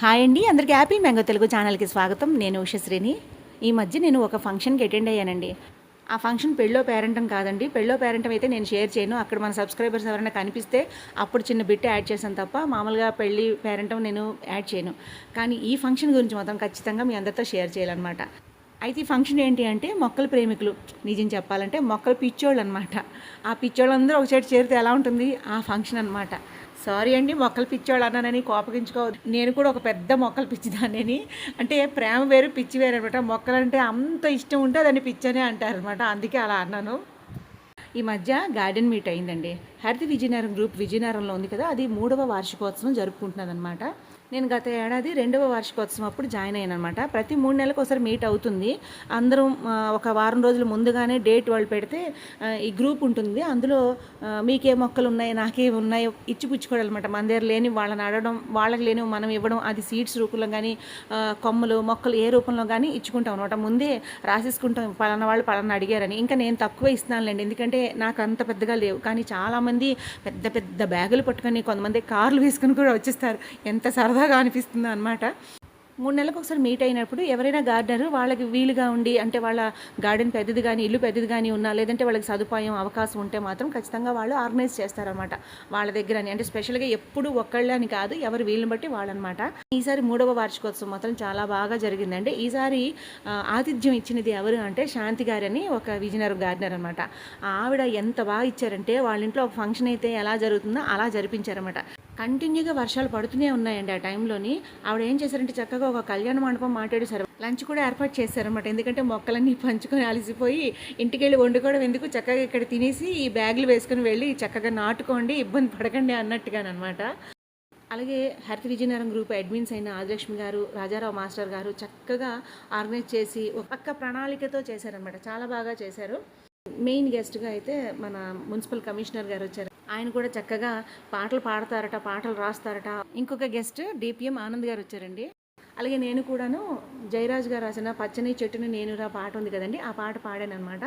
Hi అండి. అందరికీ Apple mango Telugu ఛానల్కి స్వాగతం. నేను ఉషశ్రీని. ఈ మధ్య నేను ఒక ఫంక్షన్కి అటెండ్ అయ్యానండి. ఆ ఫంక్షన్ పెళ్ళో పేరెంటం కాదండి. పెళ్ళో పేరెంటం అయితే నేను షేర్ చేయను. అక్కడ మన సబ్స్క్రైబర్స్ ఎవరైనా కనిపిస్తే అప్పుడు చిన్న బిట్ యాడ్ చేశాను తప్ప మామూలుగా పెళ్ళి పేరెంటం నేను యాడ్ చేయను. కానీ ఈ ఫంక్షన్ గురించి మాత్రం ఖచ్చితంగా మీ అందరితో షేర్ చేయాలన్నమాట. అయితే ఈ ఫంక్షన్ ఏంటి అంటే మొక్కల ప్రేమికులు నిజం చెప్పాలంటే మొక్కల పిచ్చోళ్ళు అనమాట ఆ పిచ్చోళ్ళందరూ ఒక చోట చేరితే ఎలా ఉంటుంది? ఆ ఫంక్షన్ అనమాట సారీ అండి మొక్కలు పిచ్చోళ్ళు అన్నానని కోపగించుకోవద్దు. నేను కూడా ఒక పెద్ద మొక్కలు పిచ్చిదానని అంటే ప్రేమ వేరు పిచ్చి వేరు అనమాట మొక్కలంటే అంత ఇష్టం ఉంటే దాన్ని పిచ్చనే అంటారు అనమాట అందుకే అలా అన్నాను. ఈ మధ్య గార్డెన్ మీట్ అయిందండి. హరిత విజయనగరం గ్రూప్ విజయనగరంలో ఉంది కదా అది మూడవ వార్షికోత్సవం జరుపుకుంటున్నదనమాట అనమాట నేను గత ఏడాది రెండవ వార్షికోత్సవం అప్పుడు జాయిన్ అయ్యాను అనమాట ప్రతి మూడు నెలలకు ఒకసారి మీట్ అవుతుంది. అందరం ఒక వారం రోజులు ముందుగానే డేట్ వాళ్ళు పెడితే ఈ గ్రూప్ ఉంటుంది. అందులో మీకే మొక్కలు ఉన్నాయి నాకే ఉన్నాయి ఇచ్చిపుచ్చుకోవడం అనమాట మన దగ్గర లేని వాళ్ళని అడగడం వాళ్ళకి లేని మనం ఇవ్వడం అది సీడ్స్ రూపంలో కానీ కొమ్మలు మొక్కలు ఏ రూపంలో కానీ ఇచ్చుకుంటాం అనమాట ముందే రాసేసుకుంటాం. పలానా వాళ్ళు పలానా అడిగారని. ఇంకా నేను తక్కువ ఇస్తున్నానులేండి. ఎందుకంటే నాకు అంత పెద్దగా లేవు. కానీ చాలామంది పెద్ద పెద్ద బ్యాగులు పట్టుకొని కొంతమంది కార్లు వేసుకుని కూడా వచ్చేస్తారు. ఎంత సరదాగా అనిపిస్తుంది అనమాట మూడు నెలలకు ఒకసారి మీట్ అయినప్పుడు ఎవరైనా గార్డెనర్ వాళ్ళకి వీలుగా ఉండి అంటే వాళ్ళ గార్డెన్ పెద్దది కానీ ఇల్లు పెద్దది కానీ ఉన్నా లేదంటే వాళ్ళకి సదుపాయం అవకాశం ఉంటే మాత్రం ఖచ్చితంగా వాళ్ళు ఆర్గనైజ్ చేస్తారనమాట వాళ్ళ దగ్గర అని అంటే స్పెషల్గా ఎప్పుడు ఒక్కళ్ళని కాదు ఎవరు వీళ్ళని బట్టి వాళ్ళనమాట ఈసారి మూడవ వార్షికోత్సవం మాత్రం చాలా బాగా జరిగిందండి. ఈసారి ఆతిథ్యం ఇచ్చినది ఎవరు అంటే శాంతి గారని ఒక విజయనగరం గార్డెనర్ అనమాట ఆవిడ ఎంత బాగా ఇచ్చారంటే వాళ్ళ ఇంట్లో ఒక ఫంక్షన్ అయితే ఎలా జరుగుతుందో అలా జరిపించారనమాట కంటిన్యూగా వర్షాలు పడుతూనే ఉన్నాయండి ఆ టైంలోని. ఆవిడ ఏం చేశారంటే చక్కగా ఒక కళ్యాణ మండపం మాట్లాడేశారు లంచ్ కూడా ఏర్పాటు చేశారనమాట ఎందుకంటే మొక్కలన్నీ పంచుకొని అలసిపోయి ఇంటికి వెళ్ళి వండుకోవడం ఎందుకు? చక్కగా ఇక్కడ తినేసి ఈ బ్యాగులు వేసుకొని వెళ్ళి చక్కగా నాటుకోండి ఇబ్బంది పడకండి అన్నట్టుగానమాట అలాగే హరిత విజయనగరం గ్రూప్ అడ్మిన్స్ అయిన ఆదిలక్ష్మి గారు రాజారావు మాస్టర్ గారు చక్కగా ఆర్గనైజ్ చేసి ఒక పక్క ప్రణాళికతో చేశారనమాట చాలా బాగా చేశారు. మెయిన్ గెస్ట్గా అయితే మన మున్సిపల్ కమిషనర్ గారు వచ్చారు. ఆయన కూడా చక్కగా పాటలు పాడతారట పాటలు రాస్తారట. ఇంకొక గెస్ట్ డిపిఎం ఆనంద్ గారు వచ్చారండి. అలాగే నేను కూడాను జయరాజ్ గారు రాసిన పచ్చని చెట్టుని నేనురా పాట ఉంది కదండి ఆ పాట పాడాను అనమాట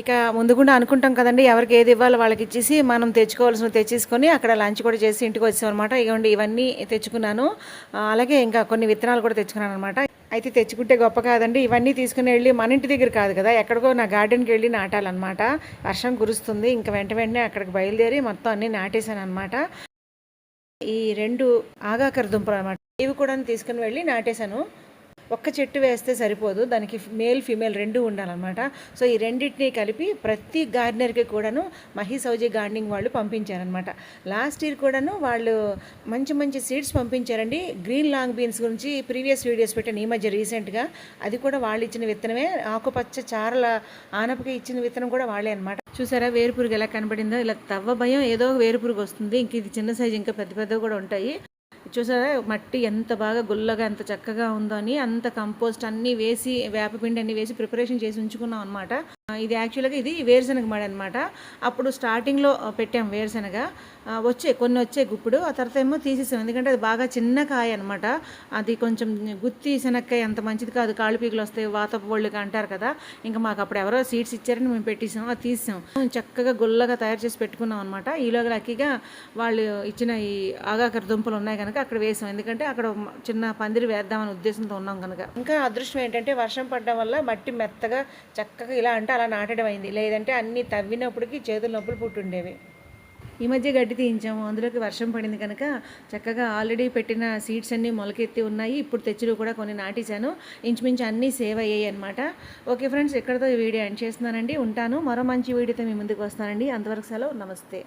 ఇక ముందు కూడా అనుకుంటాం కదండి ఎవరికి ఏది ఇవ్వాలో వాళ్ళకి ఇచ్చేసి మనం తెచ్చుకోవాల్సిన తెచ్చేసుకొని అక్కడ లంచ్ కూడా చేసి ఇంటికి వచ్చాం అనమాట ఇవ్వండి ఇవన్నీ తెచ్చుకున్నాను. అలాగే ఇంకా కొన్ని విత్తనాలు కూడా తెచ్చుకున్నాను అనమాట అయితే తెచ్చుకుంటే గొప్ప కాదండి ఇవన్నీ తీసుకుని వెళ్ళి మన ఇంటి దగ్గర కాదు కదా ఎక్కడికో నా గార్డెన్కి వెళ్ళి నాటాలన్నమాట. వర్షం కురుస్తుంది ఇంకా వెంట వెంటనే అక్కడికి బయలుదేరి మొత్తం అన్నీ నాటేశాను అనమాట ఈ రెండు ఆగాకర దుంపలు అనమాట ఇవి కూడా తీసుకుని వెళ్ళి నాటేశాను. ఒక్క చెట్టు వేస్తే సరిపోదు. దానికి మేల్ ఫీమేల్ రెండు ఉండాలన్నమాట. సో ఈ రెండింటిని కలిపి ప్రతి గార్డెనర్కి కూడాను మహి సౌజీ గార్డెనింగ్ వాళ్ళు పంపించారనమాట లాస్ట్ ఇయర్ కూడాను వాళ్ళు మంచి మంచి సీడ్స్ పంపించారండి. గ్రీన్ లాంగ్ బీన్స్ గురించి ప్రీవియస్ వీడియోస్ పెట్టాను ఈ మధ్య రీసెంట్గా. అది కూడా వాళ్ళు ఇచ్చిన విత్తనమే. ఆకుపచ్చ చారల ఆనపకి ఇచ్చిన విత్తనం కూడా వాళ్ళే అనమాట చూసారా వేరుపురుగు ఎలా కనబడిందో? ఇలా తవ్వ భయం ఏదో వేరుపురుగు వస్తుంది. ఇంక ఇది చిన్న సైజు ఇంకా పెద్ద పెద్దవి కూడా ఉంటాయి. చూసారా? మట్టి ఎంత బాగా గుల్లగా ఎంత చక్కగా ఉందో అని అంత కంపోస్ట్ అన్నీ వేసి వేపపిండి అన్ని వేసి ప్రిపరేషన్ చేసి ఉంచుకున్నాం అనమాట ఇది యాక్చువల్గా ఇది వేరుశనగ మడి అనమాట అప్పుడు స్టార్టింగ్లో పెట్టాం వేరుశనగ. వచ్చే కొన్ని వచ్చే గుప్పుడు ఆ తర్వాత ఏమో తీసేసాం. ఎందుకంటే అది బాగా చిన్న కాయ అనమాట అది కొంచెం గుత్తి శనక్కాయ అంత మంచిది కాదు. కాళ్ళు పీకులు వస్తాయి వాత అంటారు కదా. ఇంకా మాకు అప్పుడు ఎవరో సీడ్స్ ఇచ్చారని మేము పెట్టేసాం అది తీసాం చక్కగా గుల్లగా తయారు చేసి పెట్టుకున్నాం అనమాట ఈలోగా లక్కీగా వాళ్ళు ఇచ్చిన ఈ ఆగాకర దుంపలు ఉన్నాయి కనుక అక్కడ వేసాం. ఎందుకంటే అక్కడ చిన్న పందిరి వేద్దామనే ఉద్దేశంతో ఉన్నాం కనుక. ఇంకా అదృష్టం ఏంటంటే వర్షం పడడం వల్ల మట్టి మెత్తగా చక్కగా ఇలా అంటే అలా నాటడం అయింది. లేదంటే అన్ని తవ్వినప్పటికీ చేతుల నొప్పులు పుట్టుండేవి. ఈ మధ్య గడ్డి తీయించాము. అందులోకి వర్షం పడింది కనుక చక్కగా ఆల్రెడీ పెట్టిన సీడ్స్ అన్నీ మొలకెత్తి ఉన్నాయి. ఇప్పుడు తెచ్చినవి కూడా కొన్ని నాటేశాను. ఇంచుమించు అన్నీ సేవ్ అయ్యాయి అనమాట ఓకే ఫ్రెండ్స్ ఇక్కడతో ఈ వీడియో ఎండ్ చేస్తున్నానండి. ఉంటాను. మరో మంచి వీడియోతో మీ ముందుకు వస్తానండి. అంతవరకు సెలవు. నమస్తే.